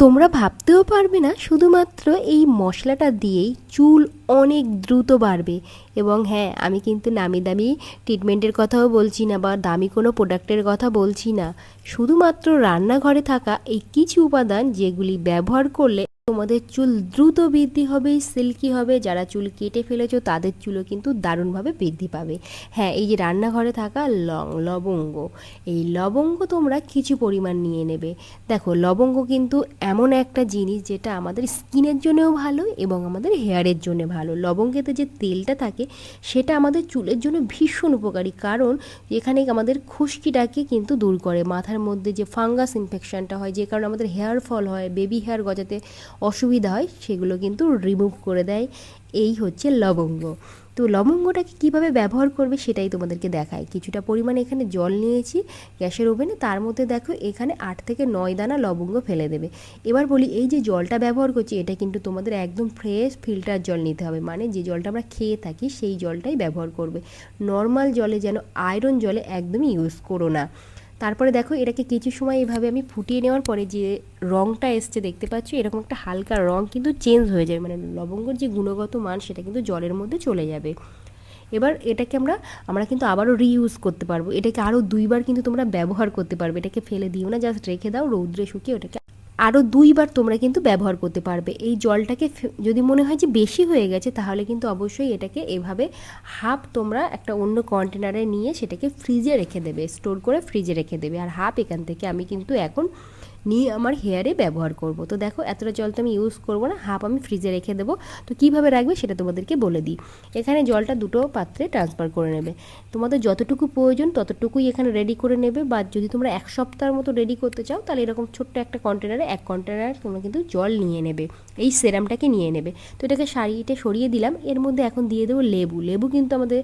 তোমরা ভাবতেও পারবে না, শুধুমাত্র এই মশলাটা দিয়েই চুল অনেক দ্রুত বাড়বে। এবং হ্যাঁ আমি কিন্তু নামি দামি ট্রিটমেন্টের কথাও বলছি না বা দামি কোনো প্রোডাক্টের কথা বলছি না। শুধুমাত্র রান্নাঘরে থাকা এই কিছু উপাদান যেগুলি ব্যবহার করলে তোমাদের চুল দ্রুত বৃদ্ধি হবে, সিল্কি হবে। যারা চুল কেটে ফেলেছো, তাদের চুলও কিন্তু দারুণভাবে বৃদ্ধি পাবে। হ্যাঁ এই যে রান্নাঘরে থাকা লং, লবঙ্গ, এই লবঙ্গ তোমরা কিছু পরিমাণ নিয়ে নেবে। দেখো, লবঙ্গ কিন্তু এমন একটা জিনিস যেটা আমাদের স্কিনের জন্যও ভালো এবং আমাদের হেয়ারের জন্য ভালো। লবঙ্গেতে যে তেলটা থাকে, সেটা আমাদের চুলের জন্য ভীষণ উপকারী। কারণ এখানে আমাদের খুশকিটাকে কিন্তু দূর করে। মাথার মধ্যে যে ফাঙ্গাস ইনফেকশনটা হয়, যে কারণে আমাদের হেয়ার ফল হয়, বেবি হেয়ার গজাতে অসুবিধা হয়, সেগুলো কিন্তু রিমুভ করে দেয়। এই হচ্ছে লবঙ্গ। তো লবঙ্গটাকে কীভাবে ব্যবহার করবে সেটাই তোমাদেরকে দেখায়। কিছুটা পরিমাণে এখানে জল নিয়েছি গ্যাসের ওভেনে, তার মধ্যে দেখো এখানে আট থেকে নয় দানা লবঙ্গ ফেলে দেবে। এবার বলি, এই যে জলটা ব্যবহার করছি, এটা কিন্তু তোমাদের একদম ফ্রেশ ফিল্টার জল নিতে হবে। মানে যে জলটা আমরা খেয়ে থাকি, সেই জলটাই ব্যবহার করবে। নর্মাল জলে যেন আয়রন জলে একদমই ইউজ করো না। তারপরে দেখো এটাকে কিছু সময় এভাবে আমি ফুটিয়ে নেওয়ার পরে যে রঙটা এসছে দেখতে পাচ্ছ, এরকম একটা হালকা রঙ কিন্তু চেঞ্জ হয়ে যায়। মানে লবঙ্গর যে গুণগত মান সেটা কিন্তু জলের মধ্যে চলে যাবে। এবার এটাকে আমরা আমরা কিন্তু আবারও রিইউজ করতে পারব। এটাকে আরও দুইবার কিন্তু তোমরা ব্যবহার করতে পারবে। এটাকে ফেলে দিও না জাস্ট রেখে দাও, রৌদ্রে শুকিয়ে ওটাকে আরও দুইবার তোমরা কিন্তু ব্যবহার করতে পারবে। এই জলটাকে যদি মনে হয় যে বেশি হয়ে গেছে, তাহলে কিন্তু অবশ্যই এটাকে এভাবে হাফ তোমরা একটা অন্য কন্টেনারে নিয়ে সেটাকে ফ্রিজে রেখে দেবে স্টোর করে ফ্রিজে রেখে দেবে। আর হাফ এখান থেকে আমি কিন্তু এখন নিয়ে আমার হেয়ারে ব্যবহার করব। তো দেখো, এতটা জল তো আমি ইউজ করব না হাফ আমি ফ্রিজে রেখে দেবো। তো কীভাবে রাখবে সেটা তোমাদেরকে বলে দিই। এখানে জলটা দুটো পাত্রে ট্রান্সফার করে নেবে। তোমাদের যতটুকু প্রয়োজন ততটুকুই এখানে রেডি করে নেবে বা যদি তোমরা এক সপ্তাহের মতো রেডি করতে চাও, তাহলে এরকম ছোট্ট একটা কন্টেনারে এক কন্টেনার তোমরা কিন্তু জল নিয়ে নেবে। এই সেরামটাকে নিয়ে নেবে। তো এটাকে সারিয়ে সরিয়ে দিলাম। এর মধ্যে এখন দিয়ে দেবো লেবু। লেবু কিন্তু আমাদের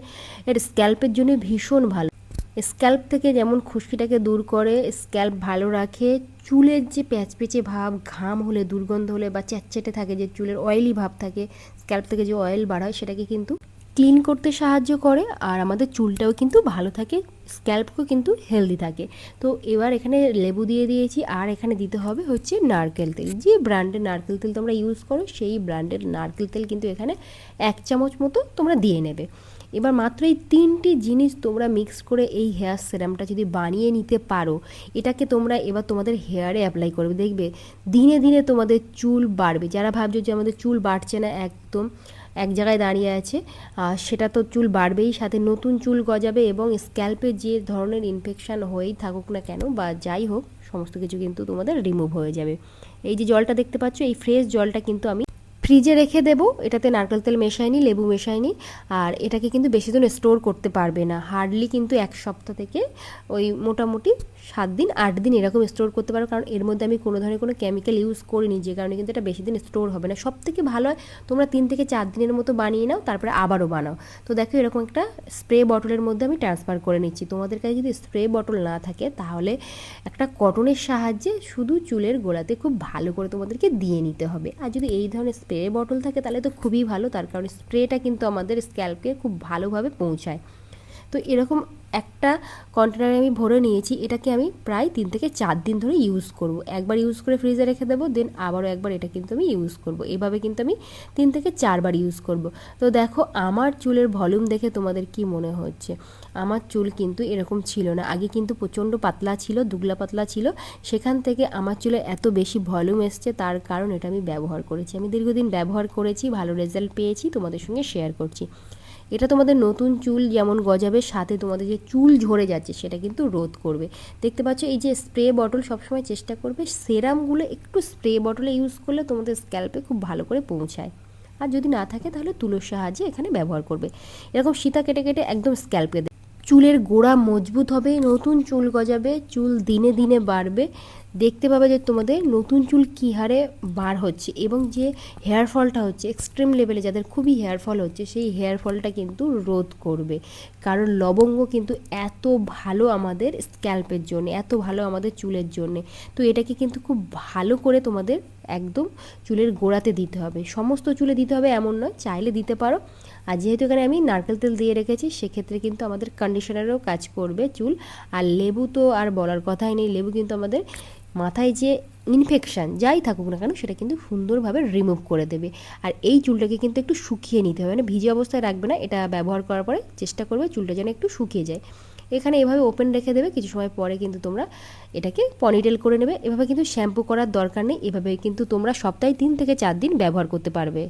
এর স্ক্যাল্পের জন্য ভীষণ ভালো। স্ক্যাল্প থেকে যেমন খুশকিটাকে দূর করে, স্ক্যাল্প ভালো রাখে, চুলের যে প্যাচপেচে ভাব, ঘাম হলে, দুর্গন্ধ হলে বা চ্যাটচেটে থাকে, যে চুলের অয়েলি ভাব থাকে, স্ক্যাল্প থেকে যে অয়েল বাড়ায় সেটাকে কিন্তু ক্লিন করতে সাহায্য করে আর আমাদের চুলটাও কিন্তু ভালো থাকে, স্ক্যাল্পও কিন্তু হেলদি থাকে। তো এবার এখানে লেবু দিয়ে দিয়েছি আর এখানে দিতে হবে হচ্ছে নারকেল তেল। যে ব্র্যান্ডের নারকেল তেল তোমরা ইউজ করো, সেই ব্র্যান্ডের নারকেল তেল কিন্তু এখানে এক চামচ মতো তোমরা দিয়ে নেবে। এবার মাত্র এই তিনটি জিনিস তোমরা মিক্স করে এই হেয়ার সেরামটা যদি বানিয়ে নিতে পারো, এটাকে তোমরা এবার তোমাদের হেয়ারে অ্যাপ্লাই করবে। দেখবে, দিনে দিনে তোমাদের চুল বাড়বে। যারা ভাবছ যে আমাদের চুল বাড়ছে না একদম, এক জায়গায় দাঁড়িয়ে আছে সেটা তো চুল বাড়বেই। সাথে নতুন চুল গজাবে এবং স্ক্যাল্পে যে ধরনের ইনফেকশান হয়েই থাকুক না কেন বা যাই হোক, সমস্ত কিছু কিন্তু তোমাদের রিমুভ হয়ে যাবে। এই যে জলটা দেখতে পাচ্ছ, এই ফ্রেশ জলটা কিন্তু আমি ফ্রিজে রেখে দেবো, এটাতে নারকেল তেল মেশায়নি লেবু মেশায়নি আর এটাকে কিন্তু বেশি দিন স্টোর করতে পারবে না। হার্ডলি কিন্তু এক সপ্তাহ থেকে ওই মোটামুটি সাত দিন, আট দিন এরকম স্টোর করতে পারো, কারণ এর মধ্যে আমি কোনো ধরনের কোনো কেমিক্যাল ইউজ করিনি, যে কারণে কিন্তু এটা বেশি দিন স্টোর হবে না। সব থেকে ভালো হয়, তোমরা তিন থেকে চার দিনের মতো বানিয়ে নাও, তারপরে আবারও বানাও। তো দেখো এরকম একটা স্প্রে বটলের মধ্যে আমি ট্রান্সফার করে নিচ্ছি। তোমাদের কাছে যদি স্প্রে বটল না থাকে, তাহলে একটা কটনের সাহায্যে শুধু চুলের গোড়াতে খুব ভালো করে তোমাদেরকে দিয়ে নিতে হবে। আর যদি এই ধরনের স্প্রে বটল থাকে তাহলে তো খুবই ভালো, তার কারণ স্প্রেটা কিন্তু আমাদের স্ক্যাল্পকে খুব ভালোভাবে পৌঁছায়। তো এরকম একটা কন্টেনারে আমি ভরে নিয়েছি, এটাকে আমি প্রায় তিন থেকে চার দিন ধরে ইউজ করব। একবার ইউজ করে ফ্রিজে রেখে দেবো দেন আবারও একবার এটা কিন্তু আমি ইউজ করব। এভাবে কিন্তু আমি তিন থেকে চারবার ইউজ করব। তো দেখো, আমার চুলের ভলিউম দেখে তোমাদের কি মনে হচ্ছে? আমার চুল কিন্তু এরকম ছিল না। আগে কিন্তু প্রচণ্ড পাতলা ছিল, দুগলা পাতলা ছিল। সেখান থেকে আমার চুলে এত বেশি ভলিউম এসছে, তার কারণ এটা আমি ব্যবহার করেছি। আমি দীর্ঘদিন ব্যবহার করেছি, ভালো রেজাল্ট পেয়েছি, তোমাদের সঙ্গে শেয়ার করছি। এটা তোমাদের নতুন চুল যেমন গজাবে, সাথে তোমাদের যে চুল ঝরে যাচ্ছে সেটা কিন্তু রোধ করবে। দেখতে পাচ্ছ, এই যে স্প্রে বটল সবসময় চেষ্টা করবে, সেরামগুলো একটু স্প্রে বটলে ইউজ করলে তোমাদের স্ক্যাল্পে খুব ভালো করে পৌঁছায়। আর যদি না থাকে তাহলে তুলোর সাহায্যে এখানে ব্যবহার করবে। এরকম সীতা কেটে কেটে একদম স্ক্যাল্পে চুলের গোড়া মজবুত হবে, নতুন চুল গজাবে, চুল দিনে দিনে বাড়বে। দেখতে পাবে যে তোমাদের নতুন চুল কী হারে বার হচ্ছে এবং যে হেয়ার ফলটা হচ্ছে এক্সট্রিম লেভেলে যাদের খুবই হেয়ার ফল হচ্ছে, সেই হেয়ার ফলটা কিন্তু রোধ করবে। কারণ লবঙ্গ কিন্তু এত ভালো আমাদের স্ক্যাল্পের জন্য, এত ভালো আমাদের চুলের জন্যে। তো এটাকে কিন্তু খুব ভালো করে তোমাদের একদম চুলের গোড়াতে দিতে হবে। সমস্ত চুলে দিতে হবে এমন নয়, চাইলে দিতে পারো। আর যেহেতু এখানে আমি নারকেল তেল দিয়ে রেখেছি, সেক্ষেত্রে কিন্তু আমাদের কন্ডিশনারেও কাজ করবে চুল। আর লেবু তো আর বলার কথাই নেই, লেবু কিন্তু আমাদের মাথায় যে ইনফেকশান যাই থাকুক না কেন, সেটা কিন্তু সুন্দরভাবে রিমুভ করে দেবে। আর এই চুলটাকে কিন্তু একটু শুকিয়ে নিতে হবে মানে ভিজে অবস্থায় রাখবে না, এটা ব্যবহার করার পরে চেষ্টা করবে চুলটা যেন একটু শুকিয়ে যায়। এখানে এভাবে ওপেন রেখে দেবে, কিছু সময় পরে কিন্তু তোমরা এটাকে পনিটেল করে নেবে। এভাবে কিন্তু শ্যাম্পু করার দরকার নেই, এভাবে কিন্তু তোমরা সপ্তাহে তিন থেকে চার দিন ব্যবহার করতে পারবে।